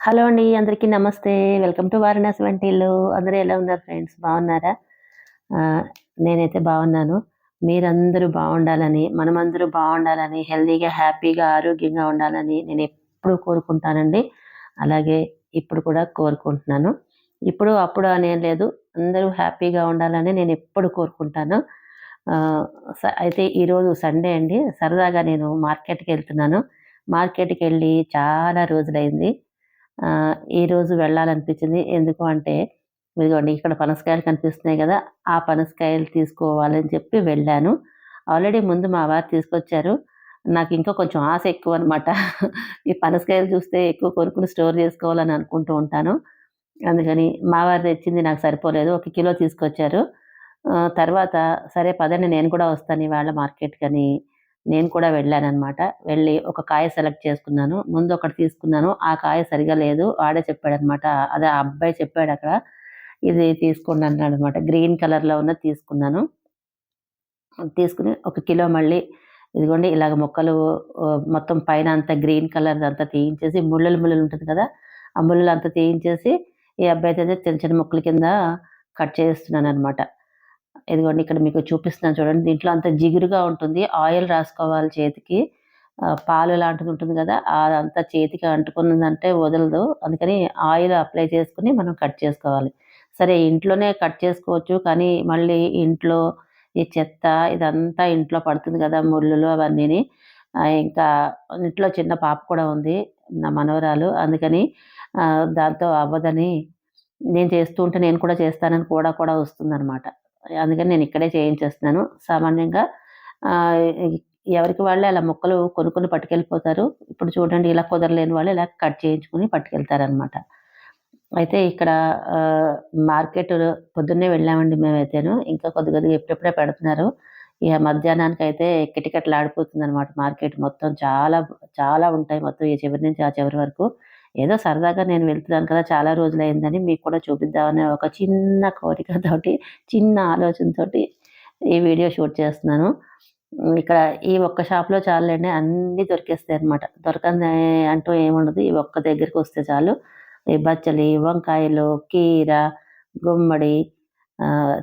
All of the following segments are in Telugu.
హలో అండి అందరికీ నమస్తే. వెల్కమ్ టు వారణాసి వంటిల్లు. అందరూ ఎలా ఉన్నారు ఫ్రెండ్స్? బాగున్నారా? నేనైతే బాగున్నాను. మీరందరూ బాగుండాలని మనమందరూ బాగుండాలని హెల్తీగా హ్యాపీగా ఆరోగ్యంగా ఉండాలని నేను ఎప్పుడు కోరుకుంటానండి. అలాగే ఇప్పుడు కూడా కోరుకుంటున్నాను. ఇప్పుడు అప్పుడు అనేం లేదు. అందరూ హ్యాపీగా ఉండాలని నేను ఎప్పుడు కోరుకుంటాను. స- అయితే ఈరోజు సండే అండి. సరదాగా నేను మార్కెట్కి వెళ్తున్నాను. మార్కెట్కి వెళ్ళి చాలా రోజులైంది. ఈరోజు ఈ రోజు వెళ్ళాలనిపించింది. ఎందుకు అంటే ఇదిగోండి ఇక్కడ పనసకాయలు కనిపిస్తున్నాయి కదా ఆ పనసకాయలు తీసుకోవాలని చెప్పి వెళ్ళాను. ఆల్రెడీ ముందు మా వారు తీసుకొచ్చారు. నాకు ఇంకా కొంచెం ఆశ ఎక్కువ అనమాట ఈ పనసకాయలు చూస్తే ఎక్కువ కొనుక్కుని స్టోర్ చేసుకోవాలని అనుకుంటూ ఉంటాను. అందుకని మా వారు తెచ్చింది నాకు సరిపోలేదు. ఒక కిలో తీసుకొచ్చారు. తర్వాత సరే పదండి నేను కూడా వస్తాను ఇవాళ మార్కెట్కి అని నేను కూడా వెళ్ళానన్నమాట. వెళ్ళి ఒక కాయ సెలెక్ట్ చేసుకున్నాను. ముందు ఒకటి తీసుకున్నాను. ఆ కాయ సరిగా లేదు. వాడే చెప్పాడనమాట అదే ఆ అబ్బాయి చెప్పాడు అక్కడ. ఇది తీసుకోండి అన్నాడు అనమాట గ్రీన్ కలర్లో ఉన్నది తీసుకున్నాను. తీసుకుని ఒక కిలో మళ్ళీ ఇదిగోండి ఇలాగ మొక్కలు మొత్తం పైన అంతా గ్రీన్ కలర్ అంతా తీయించేసి ముళ్ళలు ముళ్ళలు ఉంటుంది కదా ఆ ముళ్ళలు అంతా తీయించేసి ఈ అబ్బాయి అయితే చిన్న చిన్న మొక్కల కింద కట్ చేస్తున్నాను అనమాట ఇదిగోండి ఇక్కడ మీకు చూపిస్తున్నాను చూడండి. దీంట్లో అంత జిగురుగా ఉంటుంది. ఆయిల్ రాసుకోవాలి చేతికి. పాలు లాంటిది ఉంటుంది కదా అదంతా చేతికి అంటుకున్నదంటే వదలదు. అందుకని ఆయిల్ అప్లై చేసుకుని మనం కట్ చేసుకోవాలి. సరే ఇంట్లోనే కట్ చేసుకోవచ్చు. కానీ మళ్ళీ ఇంట్లో ఈ చెత్త ఇదంతా ఇంట్లో పడుతుంది కదా ముళ్ళులు అవన్నీని. ఇంకా ఇంట్లో చిన్న పాప కూడా ఉంది నా మనవరాలు. అందుకని దాంతో అవ్వదని నేను చేస్తూ ఉంటే నేను కూడా చేస్తానని కూడా కూడా వస్తుందన్నమాట. అందుకని నేను ఇక్కడే చేయించేస్తున్నాను. సామాన్యంగా ఎవరికి వాళ్ళే అలా మొక్కలు కొనుక్కొని పట్టుకెళ్ళిపోతారు. ఇప్పుడు చూడండి ఇలా కుదరలేని వాళ్ళు ఇలా కట్ చేయించుకుని పట్టుకెళ్తారనమాట అయితే ఇక్కడ మార్కెట్ పొద్దున్నే వెళ్ళామండి మేమైతేను. ఇంకా కొద్ది కొద్దిగా ఎప్పుడెప్పుడే పెడుతున్నారు. ఇక మధ్యాహ్నానికి అయితే కిటకిటలు ఆడిపోతుంది అనమాట మార్కెట్. మొత్తం చాలా చాలా ఉంటాయి మొత్తం ఈ చివరి నుంచి ఆ చివరి వరకు. ఏదో సరదాగా నేను వెళ్తున్నాను కదా చాలా రోజులైందని మీకు కూడా చూపిద్దామనే ఒక చిన్న కోరికతోటి చిన్న ఆలోచనతోటి ఈ వీడియో షూట్ చేస్తున్నాను. ఇక్కడ ఈ ఒక్క షాప్లో చాలండి అన్నీ దొరికేస్తాయి అనమాట దొరకని అంటూ ఏముండదు ఈ ఒక్క దగ్గరికి వస్తే చాలు. ఈ బచ్చలి వంకాయలు కీర గుమ్మడి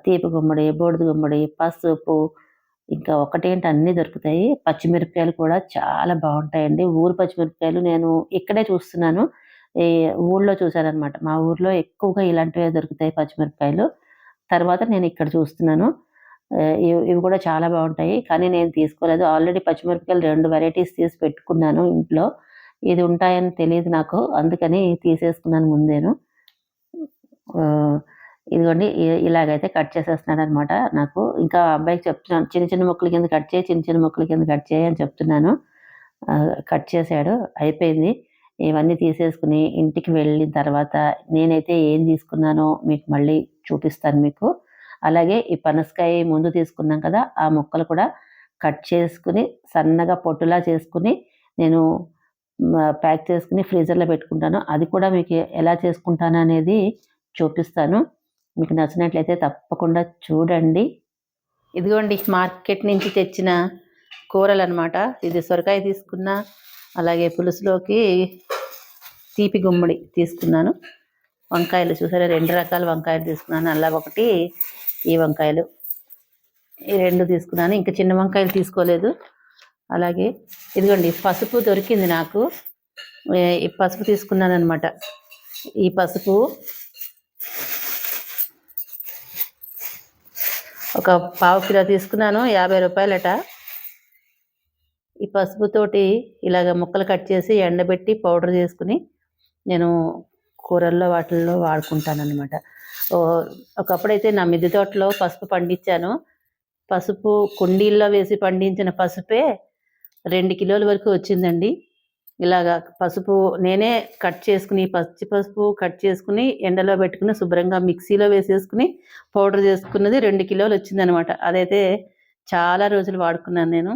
తీపి గుమ్మడి బూడిద గుమ్మడి పసుపు ఇంకా ఒకటేంటి అన్నీ దొరుకుతాయి. పచ్చిమిరపకాయలు కూడా చాలా బాగుంటాయండి. ఊరు పచ్చిమిరపకాయలు నేను ఇక్కడే చూస్తున్నాను. ఈ ఊళ్ళో చూశానమాట మా ఊర్లో ఎక్కువగా ఇలాంటివే దొరుకుతాయి పచ్చిమిరపకాయలు. తర్వాత నేను ఇక్కడ చూస్తున్నాను. ఇవి ఇవి కూడా చాలా బాగుంటాయి. కానీ నేను తీసుకోలేదు. ఆల్రెడీ పచ్చిమిరపకాయలు రెండు వెరైటీస్ తీసి పెట్టుకున్నాను ఇంట్లో. ఇది ఉంటాయని తెలియదు నాకు. అందుకని తీసేసుకున్నాను ముందేను. ఇదిగోండి ఇలాగైతే కట్ చేసేస్తున్నాడు అనమాట నాకు. ఇంకా అబ్బాయికి చెప్తున్నాను చిన్న చిన్న ముక్కల కింద కట్ చేయి చిన్న చిన్న ముక్కల కింద కట్ చేయి అని చెప్తున్నాను. కట్ చేశాడు అయిపోయింది. ఇవన్నీ తీసేసుకుని ఇంటికి వెళ్ళిన తర్వాత నేనైతే ఏం తీసుకున్నానో మీకు మళ్ళీ చూపిస్తాను మీకు. అలాగే ఈ పనసకాయ ముందు తీసుకున్నాం కదా ఆ ముక్కలు కూడా కట్ చేసుకుని సన్నగా పొట్టులా చేసుకుని నేను ప్యాక్ చేసుకుని ఫ్రీజర్లో పెట్టుకుంటాను. అది కూడా మీకు ఎలా చేసుకుంటాను అనేది చూపిస్తాను. మీకు నచ్చినట్లయితే తప్పకుండా చూడండి. ఇదిగోండి మార్కెట్ నుంచి తెచ్చిన కూరలు అనమాట ఇది సొరకాయ తీసుకున్నా అలాగే పులుసులోకి తీపి గుమ్మడి తీసుకున్నాను. వంకాయలు చూసారా రెండు రకాల వంకాయలు తీసుకున్నాను. అలా ఒకటి ఈ వంకాయలు. ఈ రెండు తీసుకున్నాను. ఇంకా చిన్న వంకాయలు తీసుకోలేదు. అలాగే ఇదిగోండి పసుపు దొరికింది నాకు. ఈ పసుపు తీసుకున్నాను అనమాట ఈ పసుపు ఒక పావు కిలో తీసుకున్నాను యాభై రూపాయలట. ఈ పసుపుతోటి ఇలాగ ముక్కలు కట్ చేసి ఎండబెట్టి పౌడర్ చేసుకుని నేను కూరల్లో వాటిల్లో వాడుకుంటాను అనమాట ఒకప్పుడైతే నా మిద్దె తోటలో పసుపు పండించాను. పసుపు కుండీల్లో వేసి పండించిన పసుపే రెండు కిలోల వరకు వచ్చిందండి. ఇలాగా పసుపు నేనే కట్ చేసుకుని పచ్చి పసుపు కట్ చేసుకుని ఎండలో పెట్టుకుని శుభ్రంగా మిక్సీలో వేసేసుకుని పౌడర్ చేసుకున్నది రెండు కిలోలు వచ్చిందనమాట. అదైతే చాలా రోజులు వాడుకున్నాను నేను.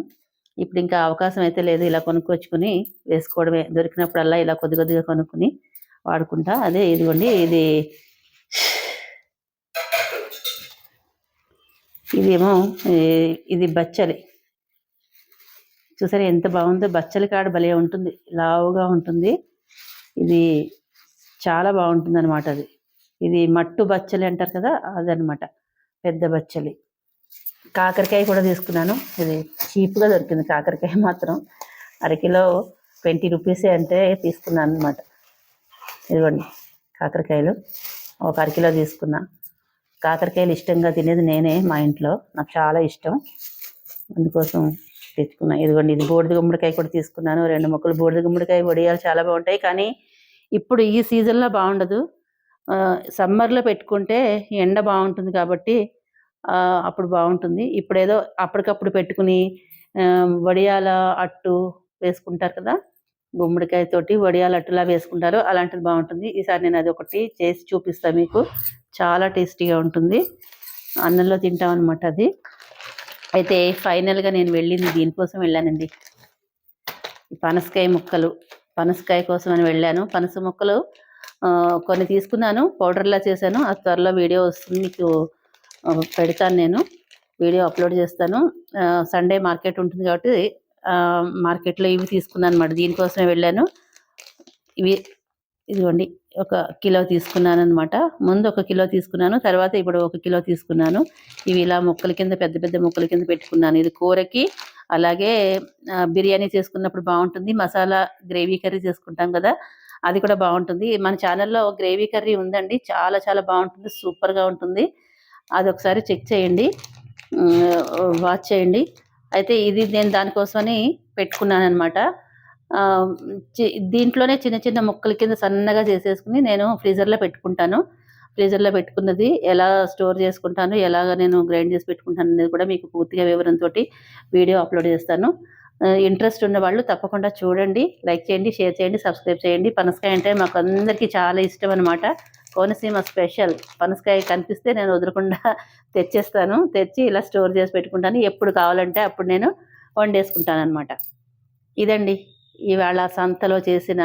ఇప్పుడు ఇంకా అవకాశం అయితే లేదు ఇలా కొనుక్కొచ్చుకుని వేసుకోవడమే. దొరికినప్పుడల్లా ఇలా కొద్ది కొద్దిగా కొనుక్కుని వాడుకుంటా. అదే ఇదిగోండి ఇది ఇదేమో ఇది బచ్చలి. చూసారా ఎంత బాగుందో బచ్చలి కాడ భలే ఉంటుంది లావుగా ఉంటుంది. ఇది చాలా బాగుంటుంది అనమాట అది. ఇది మట్టు బచ్చలి అంటారు కదా అదనమాట పెద్ద బచ్చలి. కాకరకాయ కూడా తీసుకున్నాను ఇది చీప్గా దొరికింది కాకరకాయ మాత్రం. అరకిలో ట్వంటీ రూపీసే అంటే తీసుకున్నాను అనమాట ఇదిగోండి కాకరకాయలు. ఒక అరకిలో తీసుకున్నా. కాకరకాయలు ఇష్టంగా తినేది నేనే మా ఇంట్లో నాకు చాలా ఇష్టం. అందుకోసం తెచ్చుకున్నాను ఇదిగోండి ఇది బూడిద గుమ్మడికాయ కూడా తీసుకున్నాను. రెండు మొక్కలు బూడిద గుమ్మడికాయ వడియాలు చాలా బాగుంటాయి. కానీ ఇప్పుడు ఈ సీజన్లో బాగుండదు. ఆ, సమ్మర్లో పెట్టుకుంటే ఎండ బాగుంటుంది కాబట్టి అప్పుడు బాగుంటుంది. ఇప్పుడు ఏదో అప్పటికప్పుడు పెట్టుకుని వడియాల అట్టు వేసుకుంటారు కదా గుమ్మడికాయ తోటి వడియాల అట్టులా వేసుకుంటారు అలాంటిది బాగుంటుంది. ఈసారి నేను అది ఒకటి చేసి చూపిస్తాను మీకు. చాలా టేస్టీగా ఉంటుంది. అన్నంలో తింటాం అనమాట అది. అయితే ఫైనల్గా నేను వెళ్ళింది దీనికోసం వెళ్ళానండి. పనసకాయ ముక్కలు పనసకాయ కోసం అని వెళ్ళాను. పనస ముక్కలు కొన్ని తీసుకున్నాను పౌడర్లా చేశాను. ఆ త్వరలో వీడియో వస్తుంది మీకు పెడతాను నేను. వీడియో అప్లోడ్ చేస్తాను. సండే మార్కెట్ ఉంటుంది కాబట్టి మార్కెట్లో ఇవి తీసుకున్నాను అనమాట దీనికోసమే వెళ్ళాను. ఇవి ఇదిగోండి. ఒక కిలో తీసుకున్నాను అనమాట ముందు ఒక కిలో తీసుకున్నాను తర్వాత ఇప్పుడు ఒక కిలో తీసుకున్నాను. ఇవి ఇలా ముక్కల కింద పెద్ద పెద్ద ముక్కల కింద పెట్టుకున్నాను. ఇది కూరకి అలాగే బిర్యానీ చేసుకున్నప్పుడు బాగుంటుంది. మసాలా గ్రేవీ కర్రీ చేసుకుంటాం కదా అది కూడా బాగుంటుంది. మన ఛానల్లో గ్రేవీ కర్రీ ఉందండి. చాలా చాలా బాగుంటుంది. సూపర్గా ఉంటుంది. అది ఒకసారి చెక్ చేయండి. వాచ్ చేయండి. అయితే ఇది నేను దానికోసమని పెట్టుకున్నాను అనమాట దీంట్లోనే చిన్న చిన్న ముక్కల కింద సన్నగా చేసేసుకుని నేను ఫ్రీజర్లో పెట్టుకుంటాను. ఫ్రీజర్లో పెట్టుకున్నది ఎలా స్టోర్ చేసుకుంటాను ఎలాగ నేను గ్రైండ్ చేసి పెట్టుకుంటాను అనేది కూడా మీకు పూర్తిగా వివరంతో వీడియో అప్లోడ్ చేస్తాను. ఇంట్రెస్ట్ ఉన్న వాళ్ళు తప్పకుండా చూడండి లైక్ చేయండి షేర్ చేయండి సబ్స్క్రైబ్ చేయండి. పనసకాయ అంటే మాకు అందరికీ చాలా ఇష్టం అనమాట కోనసీమ స్పెషల్. పనసకాయ కనిపిస్తే నేను వదలకుండా తెచ్చేస్తాను. తెచ్చి ఇలా స్టోర్ చేసి పెట్టుకుంటాను. ఎప్పుడు కావాలంటే అప్పుడు నేను వండేసుకుంటాను అనమాట ఇదండి. ఇవాళ సంతలో చేసిన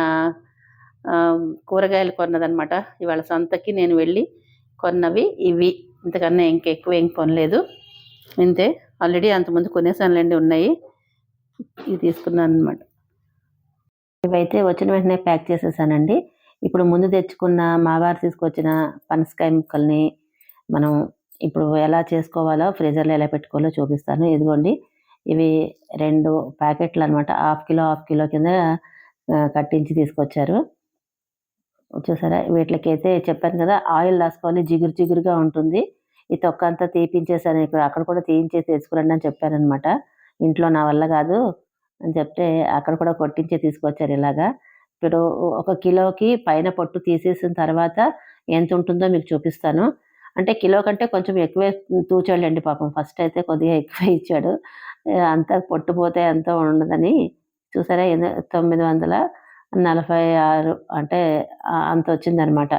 కూరగాయలు కొన్నదనమాట ఇవాళ సంతకి నేను వెళ్ళి కొన్నవి ఇవి. ఇంతకన్నా ఇంకెక్కువ ఏం కొనలేదు. ఇంతే. ఆల్రెడీ అంతకుముందు కొనేసానులేండి ఉన్నాయి. ఇవి తీసుకున్నాను అనమాట ఇవైతే వచ్చిన వెంటనే ప్యాక్ చేసేసానండి. ఇప్పుడు ముందు తెచ్చుకున్న మావారు తీసుకొచ్చిన పనసకాయ ముక్కల్ని మనం ఇప్పుడు ఎలా చేసుకోవాలో ఫ్రీజర్లో ఎలా పెట్టుకోవాలో చూపిస్తాను. ఇదిగోండి. ఇవి రెండు ప్యాకెట్లు అనమాట హాఫ్ కిలో హాఫ్ కిలో కింద కట్టించి తీసుకొచ్చారు. చూసారా? వీటికైతే చెప్పాను కదా ఆయిల్ రాసుకోవాలి జిగురు జిగురుగా ఉంటుంది. ఈ తొక్క అంతా తీపించేసాను. ఇక్కడ అక్కడ కూడా తీయించేసి తెచ్చుకురండి అని చెప్పాను అనమాట ఇంట్లో నా వల్ల కాదు అని చెప్తే అక్కడ కూడా కొట్టించే తీసుకొచ్చారు ఇలాగా. ఇప్పుడు ఒక కిలోకి పైన పొట్టు తీసేసిన తర్వాత ఎంత ఉంటుందో మీకు చూపిస్తాను. అంటే కిలో కంటే కొంచెం ఎక్కువే తూచాడండి పాపం. ఫస్ట్ అయితే కొద్దిగా ఎక్కువ ఇచ్చాడు. అంతా పొట్టు పోతే ఎంతో ఉండదని చూసారా? ఎన్ని- తొమ్మిది వందల నలభై ఆరు అంటే అంత వచ్చిందనమాట.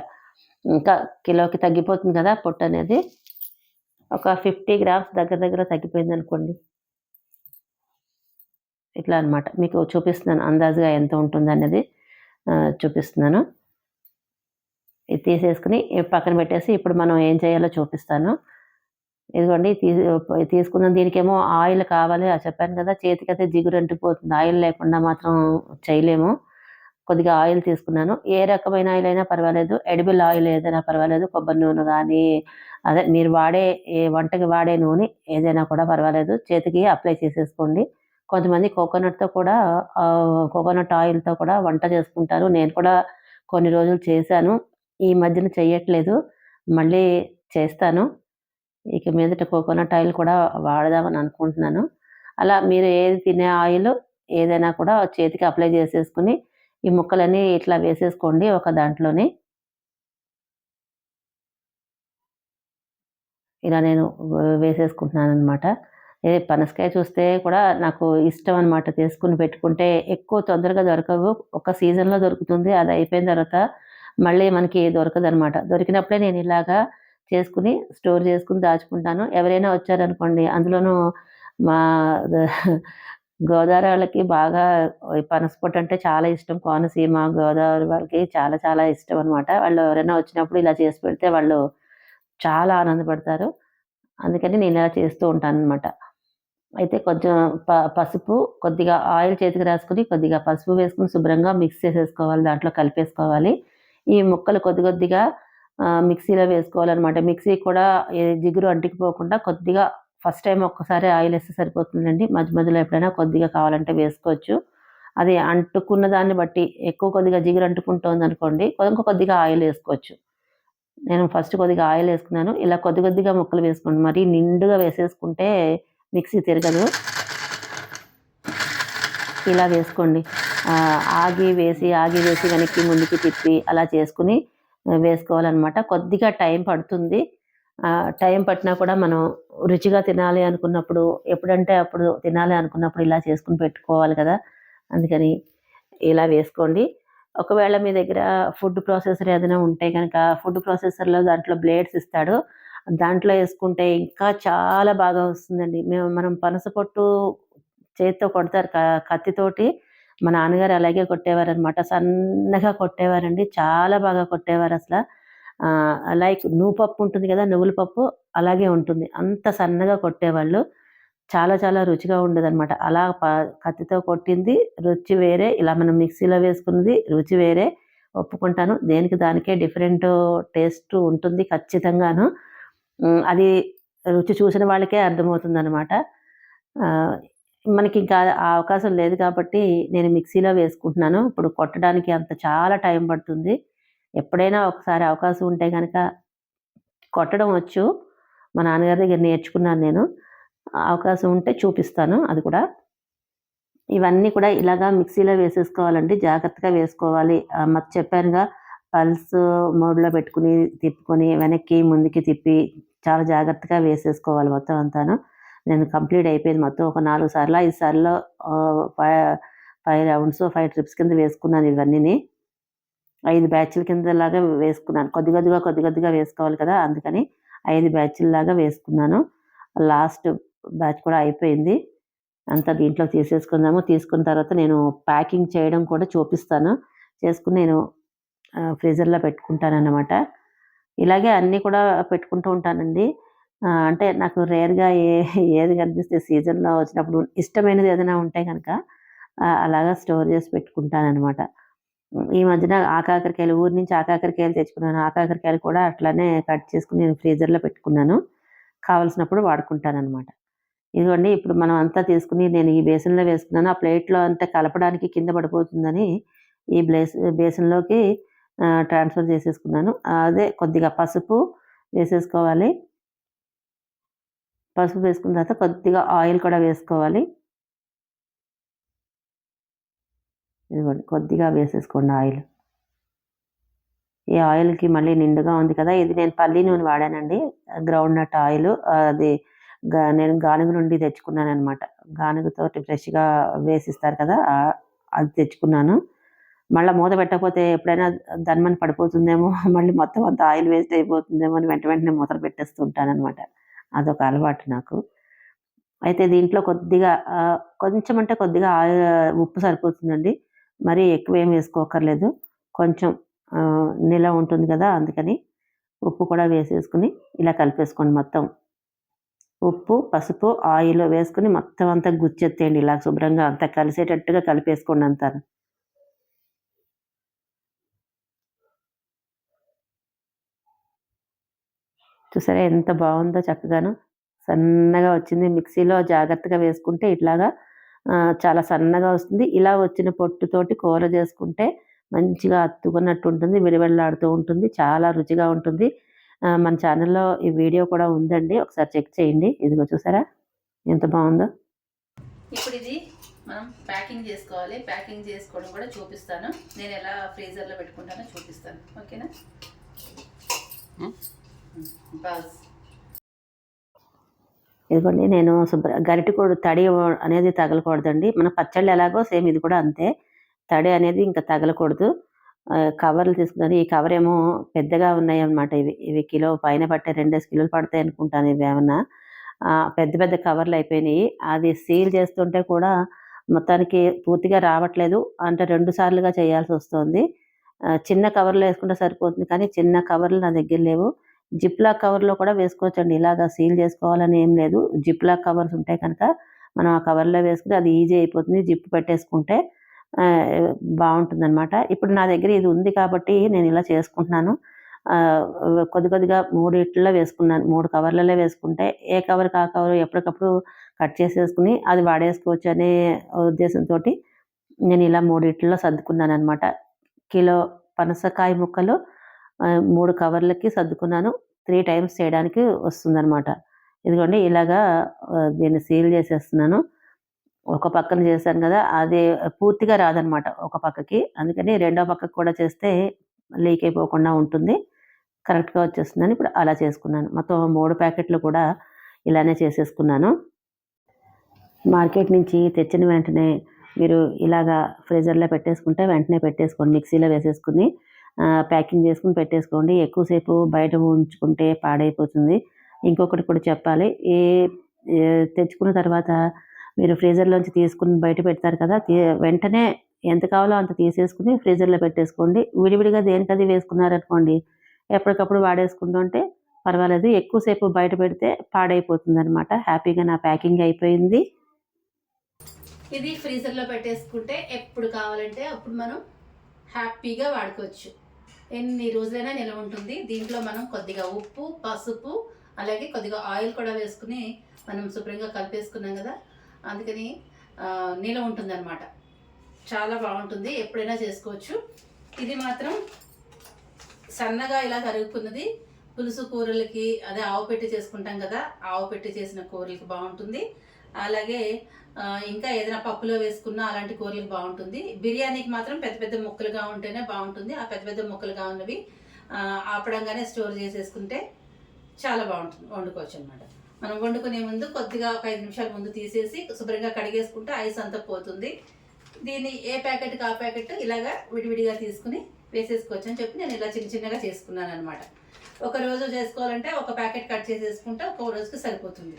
ఇంకా కిలోకి తగ్గిపోతుంది కదా పొట్టు అనేది. ఒక ఫిఫ్టీ గ్రామ్స్ దగ్గర దగ్గర తగ్గిపోయింది అనుకోండి ఇట్లా అనమాట మీకు చూపిస్తున్నాను అందాజుగా ఎంత ఉంటుంది అనేది చూపిస్తున్నాను. ఇది తీసేసుకుని పక్కన పెట్టేసి ఇప్పుడు మనం ఏం చేయాలో చూపిస్తాను. ఇదిగోండి తీ తీసుకున్న దీనికేమో ఆయిల్ కావాలి అది చెప్పాను కదా చేతికైతే జిగురు అంటిపోతుంది ఆయిల్ లేకుండా మాత్రం చేయలేము. కొద్దిగా ఆయిల్ తీసుకున్నాను. ఏ రకమైన ఆయిల్ అయినా పర్వాలేదు. ఎడిబుల్ ఆయిల్ ఏదైనా పర్వాలేదు. కొబ్బరి నూనె కానీ అదే మీరు వాడే ఏ వంటకి వాడే నూనె ఏదైనా కూడా పర్వాలేదు. చేతికి అప్లై చేసేసుకోండి. కొంతమంది కోకోనట్తో కూడా కోకోనట్ ఆయిల్తో కూడా వంట చేసుకుంటారు. నేను కూడా కొన్ని రోజులు చేశాను. ఈ మధ్యన చేయట్లేదు మళ్ళీ చేస్తాను. ఇక మీదట కోకోనట్ ఆయిల్ కూడా వాడదామని అనుకుంటున్నాను. అలా మీరు ఏది తినే ఆయిల్ ఏదైనా కూడా చేతికి అప్లై చేసేసుకుని ఈ ముక్కలన్నీ ఇట్లా వేసేసుకోండి ఒక దాంట్లోనే. ఇలా నేను వేసేసుకుంటున్నాను అనమాట ఇది పనసకాయ చూస్తే కూడా నాకు ఇష్టం అనమాట తీసుకుని పెట్టుకుంటే. ఎక్కువ తొందరగా దొరకవు. ఒక సీజన్లో దొరుకుతుంది. అది అయిపోయిన తర్వాత మళ్ళీ మనకి దొరకదు అనమాట దొరికినప్పుడే నేను ఇలాగా చేసుకుని స్టోర్ చేసుకుని దాచుకుంటాను. ఎవరైనా వచ్చారనుకోండి అందులోనూ మా గోదావరి వాళ్ళకి బాగా ఈ అంటే చాలా ఇష్టం. కోనసీమ గోదావరి వాళ్ళకి చాలా చాలా ఇష్టం అనమాట వాళ్ళు ఎవరైనా వచ్చినప్పుడు ఇలా చేసి పెడితే వాళ్ళు చాలా ఆనందపడతారు. అందుకని నేను ఇలా చేస్తూ ఉంటాను అనమాట అయితే కొంచెం ప పసుపు కొద్దిగా ఆయిల్ చేతికి రాసుకుని కొద్దిగా పసుపు వేసుకుని శుభ్రంగా మిక్స్ చేసేసుకోవాలి దాంట్లో కలిపేసుకోవాలి. ఈ ముక్కలు కొద్ది కొద్దిగా మిక్సీలో వేసుకోవాలన్నమాట. మిక్సీ కూడా ఏ జిగురు అంటికిపోకుండా కొద్దిగా ఫస్ట్ టైం ఒక్కసారి ఆయిల్ వేస్తే సరిపోతుందండి. మధ్య మధ్యలో ఎప్పుడైనా కొద్దిగా కావాలంటే వేసుకోవచ్చు. అది అంటుకున్న దాన్ని బట్టి ఎక్కువ కొద్దిగా జిగురు అంటుకుంటోంది అనుకోండి ఇంకో కొద్దిగా ఆయిల్ వేసుకోవచ్చు. నేను ఫస్ట్ కొద్దిగా ఆయిల్ వేసుకున్నాను. ఇలా కొద్ది కొద్దిగా ముక్కలు వేసుకోండి. మరి నిండుగా వేసేసుకుంటే మిక్సీ తిరగదు. ఇలా వేసుకోండి. ఆగి వేసి ఆగి వేసి వెనక్కి ముందుకి తిప్పి అలా చేసుకుని వేసుకోవాలన్నమాట. కొద్దిగా టైం పడుతుంది. టైం పట్టినా కూడా మనం రుచిగా తినాలి అనుకున్నప్పుడు ఎప్పుడంటే అప్పుడు తినాలి అనుకున్నప్పుడు ఇలా చేసుకుని పెట్టుకోవాలి కదా. అందుకని ఇలా వేసుకోండి. ఒకవేళ మీ దగ్గర ఫుడ్ ప్రాసెసర్ ఏదైనా ఉంటే కనుక ఫుడ్ ప్రాసెసర్లో దాంట్లో బ్లేడ్స్ ఇస్తాడు. దాంట్లో వేసుకుంటే ఇంకా చాలా బాగా వస్తుందండి. మేము మనం పనస పొట్టు చేతితో కొడతారు క- కత్తితోటి. మా నాన్నగారు అలాగే కొట్టేవారు అనమాట సన్నగా కొట్టేవారండి. చాలా బాగా కొట్టేవారు అసలు. లైక్ నువ్వు పప్పు ఉంటుంది కదా నువ్వుల పప్పు అలాగే ఉంటుంది. అంత సన్నగా కొట్టేవాళ్ళు. చాలా చాలా రుచిగా ఉండేది అనమాట అలా ప- కత్తితో కొట్టింది. రుచి వేరే. ఇలా మనం మిక్సీలో వేసుకున్నది రుచి వేరే. ఒప్పుకుంటాను. దేనికి దానికే డిఫరెంట్ టేస్ట్ ఉంటుంది ఖచ్చితంగాను. అది రుచి చూసిన వాళ్ళకే అర్థమవుతుంది అనమాట మనకి ఇంకా ఆ అవకాశం లేదు కాబట్టి నేను మిక్సీలో వేసుకుంటున్నాను. ఇప్పుడు కొట్టడానికి అంత చాలా టైం పడుతుంది. ఎప్పుడైనా ఒకసారి అవకాశం ఉంటే కనుక కొట్టడం వచ్చు. మా నాన్నగారి దగ్గర నేర్చుకున్నాను నేను. అవకాశం ఉంటే చూపిస్తాను. అది కూడా ఇవన్నీ కూడా ఇలాగా మిక్సీలో వేసేసుకోవాలండి. జాగ్రత్తగా వేసుకోవాలి. మాకు చెప్పానుగా పల్స్ మోడ్లో పెట్టుకుని తిప్పుకొని వెనక్కి ముందుకి తిప్పి చాలా జాగ్రత్తగా వేసేసుకోవాలి మొత్తం అంతాను. నేను కంప్లీట్ అయిపోయింది మొత్తం ఒక నాలుగు సార్లు ఐదు సార్లు five five rounds five trips కింద వేసుకున్నాను ఇవన్నీ ఐదు బ్యాచ్ల కింద లాగా వేసుకున్నాను. కొద్ది కొద్దిగా కొద్ది కొద్దిగా వేసుకోవాలి కదా అందుకని ఐదు బ్యాచ్ల లాగా వేసుకున్నాను. లాస్ట్ బ్యాచ్ కూడా అయిపోయింది. అంతా దీంట్లో తీసేసుకుందాము. తీసుకున్న తర్వాత నేను ప్యాకింగ్ చేయడం కూడా చూపిస్తాను. చేసుకుని నేను ఫ్రీజర్లో పెట్టుకుంటాను అన్నమాట ఇలాగే అన్నీ కూడా పెట్టుకుంటూ ఉంటానండి. అంటే నాకు రేర్గా ఏ ఏది కనిపిస్తే సీజన్లో వచ్చినప్పుడు ఇష్టమైనది ఏదైనా ఉంటే కనుక అలాగా స్టోర్ చేసి పెట్టుకుంటానమాట ఈ మధ్యన ఆకాకరకాయలు ఊరి నుంచి ఆకాకరకాయలు తెచ్చుకున్నాను. ఆకాకరకాయలు కూడా అట్లానే కట్ చేసుకుని నేను ఫ్రీజర్లో పెట్టుకున్నాను. కావలసినప్పుడు వాడుకుంటానమాట ఇదిగోండి ఇప్పుడు మనం అంతా తీసుకుని నేను ఈ బేసిన్లో వేసుకున్నాను. ఆ ప్లేట్లో అంతా కలపడానికి కింద పడిపోతుందని ఈ బ్లేస్ బేసిన్లోకి ట్రాన్స్ఫర్ చేసేసుకున్నాను. అదే కొద్దిగా పసుపు వేసేసుకోవాలి. పసుపు వేసుకున్న తర్వాత కొద్దిగా ఆయిల్ కూడా వేసుకోవాలి. ఇదిగోండి కొద్దిగా వేసేసుకోండి ఆయిల్. ఈ ఆయిల్కి మళ్ళీ నిండుగా ఉంది కదా ఇది నేను పల్లి నూనె వాడానండి. గ్రౌండ్ నట్ ఆయిల్ అది నేను గానుగ నుండి తెచ్చుకున్నాను అనమాట గానుగతోటి ఫ్రెష్గా వేసిస్తారు కదా అది తెచ్చుకున్నాను. మళ్ళీ మూత పెట్టకపోతే ఎప్పుడైనా ధన్మని పడిపోతుందేమో మళ్ళీ మొత్తం అంత ఆయిల్ వేస్ట్ అయిపోతుందేమో అని వెంట వెంటనే మూతలు పెట్టేస్తుంటాను అనమాట అదొక అలవాటు నాకు. అయితే దీంట్లో కొద్దిగా కొంచెం అంటే కొద్దిగా ఆయిల్ ఉప్పు సరిపోతుందండి. మరీ ఎక్కువ ఏం వేసుకోకర్లేదు కొంచెం నిల ఉంటుంది కదా అందుకని ఉప్పు కూడా వేసేసుకుని ఇలా కలిపేసుకోండి మొత్తం. ఉప్పు పసుపు ఆయిల్ వేసుకుని మొత్తం అంతా గుచ్చెత్తేయండి. ఇలా శుభ్రంగా అంతా కలిసేటట్టుగా కలిపేసుకోండి అంతా చూసారా ఎంత బాగుందో చక్కగాను. సన్నగా వచ్చింది. మిక్సీలో జాగ్రత్తగా వేసుకుంటే ఇట్లాగా చాలా సన్నగా వస్తుంది. ఇలా వచ్చిన పొట్టుతోటి కూర చేసుకుంటే మంచిగా అత్తుకున్నట్టు ఉంటుంది. విడివెళ్ళాడుతూ ఉంటుంది. చాలా రుచిగా ఉంటుంది. మన ఛానల్లో ఈ వీడియో కూడా ఉందండి. ఒకసారి చెక్ చేయండి. ఇదిగో చూసారా? ఎంత బాగుందో. ఇప్పుడు ఇది మనం ప్యాకింగ్ చేసుకోవాలి. ప్యాకింగ్ చేసుకోవడం కూడా చూపిస్తాను. నేను ఎలా ఫ్రీజర్లో పెట్టుకుంటానో చూపిస్తాను. ఓకేనా? ఇదిగోండి నేను శుభ్ర గరిటె కూడా తడి అనేది తగలకూడదండి. మన పచ్చళ్ళు ఎలాగో సేమ్ ఇది కూడా అంతే. తడి అనేది ఇంకా తగలకూడదు. కవర్లు తీసుకున్నాను. ఈ కవర్ ఏమో పెద్దగా ఉన్నాయి అన్నమాట ఇవి. ఇవి కిలో పైన పట్టే రెండేసి కిలోలు పడతాయి అనుకుంటాను ఇవి ఏమన్నా. పెద్ద పెద్ద కవర్లు అయిపోయినాయి. అది సీల్ చేస్తుంటే కూడా మొత్తానికి పూర్తిగా రావట్లేదు. అంటే రెండు సార్లుగా చేయాల్సి వస్తుంది. చిన్న కవర్లో వేసుకుంటే సరిపోతుంది కానీ చిన్న కవర్లు నా దగ్గర లేవు. జిప్లా కవర్లో కూడా వేసుకోవచ్చండి. ఇలాగా సీల్ చేసుకోవాలని ఏం లేదు. జిప్లా కవర్స్ ఉంటాయి కనుక మనం ఆ కవర్లో వేసుకుని అది ఈజీ అయిపోతుంది. జిప్ పెట్టేసుకుంటే బాగుంటుందన్నమాట. ఇప్పుడు నా దగ్గర ఇది ఉంది కాబట్టి నేను ఇలా చేసుకుంటున్నాను. కొద్ది కొద్దిగా మూడిట్లో వేసుకున్నాను. మూడు కవర్లలో వేసుకుంటే ఏ కవర్ ఆ కవర్ ఎప్పటికప్పుడు కట్ చేసేసుకుని అది వాడేసుకోవచ్చు అనే ఉద్దేశంతో నేను ఇలా మూడిట్లో సర్దుకున్నాను అనమాట కిలో పనసకాయ ముక్కలు మూడు కవర్లకి సర్దుకున్నాను. త్రీ టైమ్స్ చేయడానికి వస్తుందన్నమాట. ఇదిగోండి ఇలాగా దీన్ని సీల్ చేసేస్తున్నాను. ఒక పక్కన చేశాను కదా అది పూర్తిగా రాదనమాట ఒక పక్కకి. అందుకని రెండో పక్కకి కూడా చేస్తే లీక్ అయిపోకుండా ఉంటుంది. కరెక్ట్గా వచ్చేస్తుందని ఇప్పుడు అలా చేసుకున్నాను. మొత్తం మూడు ప్యాకెట్లు కూడా ఇలానే చేసేసుకున్నాను. మార్కెట్ నుంచి తెచ్చిన వెంటనే మీరు ఇలాగా ఫ్రీజర్లో పెట్టేసుకుంటే వెంటనే పెట్టేసుకొని మిక్సీలో వేసేసుకుని ప్యాకింగ్ చేసుకుని పెట్టేసుకోండి. ఎక్కువసేపు బయట ఉంచుకుంటే పాడైపోతుంది. ఇంకొకటి కూడా చెప్పాలి. ఏ తెచ్చుకున్న తర్వాత మీరు ఫ్రీజర్లోంచి తీసుకుని బయట పెడతారు కదా వెంటనే ఎంత కావాలో అంత తీసేసుకుని ఫ్రీజర్లో పెట్టేసుకోండి. విడివిడిగా దేనికది వేసుకున్నారనుకోండి ఎప్పటికప్పుడు వాడేసుకుంటుంటే పర్వాలేదు. ఎక్కువసేపు బయట పెడితే పాడైపోతుంది అనమాట హ్యాపీగా నా ప్యాకింగ్ అయిపోయింది. ఇది ఫ్రీజర్లో పెట్టేసుకుంటే ఎప్పుడు కావాలంటే అప్పుడు మనం హ్యాపీగా వాడుకోవచ్చు. ఎన్ని రోజులైనా నిల్వ ఉంటుంది. దీంట్లో మనం కొద్దిగా ఉప్పు పసుపు అలాగే కొద్దిగా ఆయిల్ కూడా వేసుకుని మనం శుభ్రంగా కలిపేసుకున్నాం కదా. అందుకని నిల్వ ఉంటుంది చాలా బాగుంటుంది. ఎప్పుడైనా చేసుకోవచ్చు. ఇది మాత్రం సన్నగా ఇలా తరుగుకున్నది. పులుసు కూరలకి అదే ఆవు పెట్టి చేసుకుంటాం కదా ఆవు పెట్టి చేసిన కూరలకి బాగుంటుంది. అలాగే ఇంకా ఏదైనా పప్పులో వేసుకున్నా అలాంటి కూరలకు బాగుంటుంది. బిర్యానీకి మాత్రం పెద్ద పెద్ద ముక్కలుగా ఉంటేనే బాగుంటుంది. ఆ పెద్ద పెద్ద ముక్కలుగా ఉన్నవి ఆపడంగానే స్టోర్ చేసేసుకుంటే చాలా బాగుంటుంది వండుకోవచ్చు అనమాట మనం వండుకునే ముందు కొద్దిగా ఒక ఐదు నిమిషాల ముందు తీసేసి శుభ్రంగా కడిగేసుకుంటే ఐస్ అంతా పోతుంది. దీన్ని ఏ ప్యాకెట్కి ఆ ప్యాకెట్ ఇలాగా విడివిడిగా తీసుకుని వేసేసుకోవచ్చు అని చెప్పి నేను ఇలా చిన్న చిన్నగా చేసుకున్నాను అనమాట ఒక రోజు చేసుకోవాలంటే ఒక ప్యాకెట్ కట్ చేసేసుకుంటే ఒక రోజుకి సరిపోతుంది.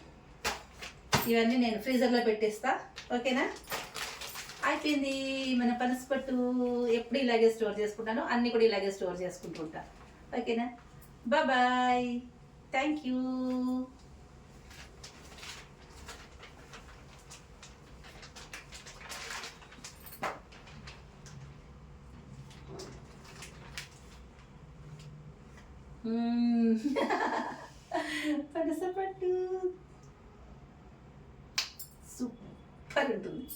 ఇవన్నీ నేను ఫ్రీజర్లో పెట్టేస్తా. ఓకేనా? అయిపోయింది. మన పనసపట్టు ఎప్పుడు ఇలాగే స్టోర్ చేసుకుంటాను అన్నీ కూడా ఇలాగే స్టోర్ చేసుకుంటూ ఓకేనా? Bye. Thank you. Hmm. పనసపట్టు super ఉంటుంది.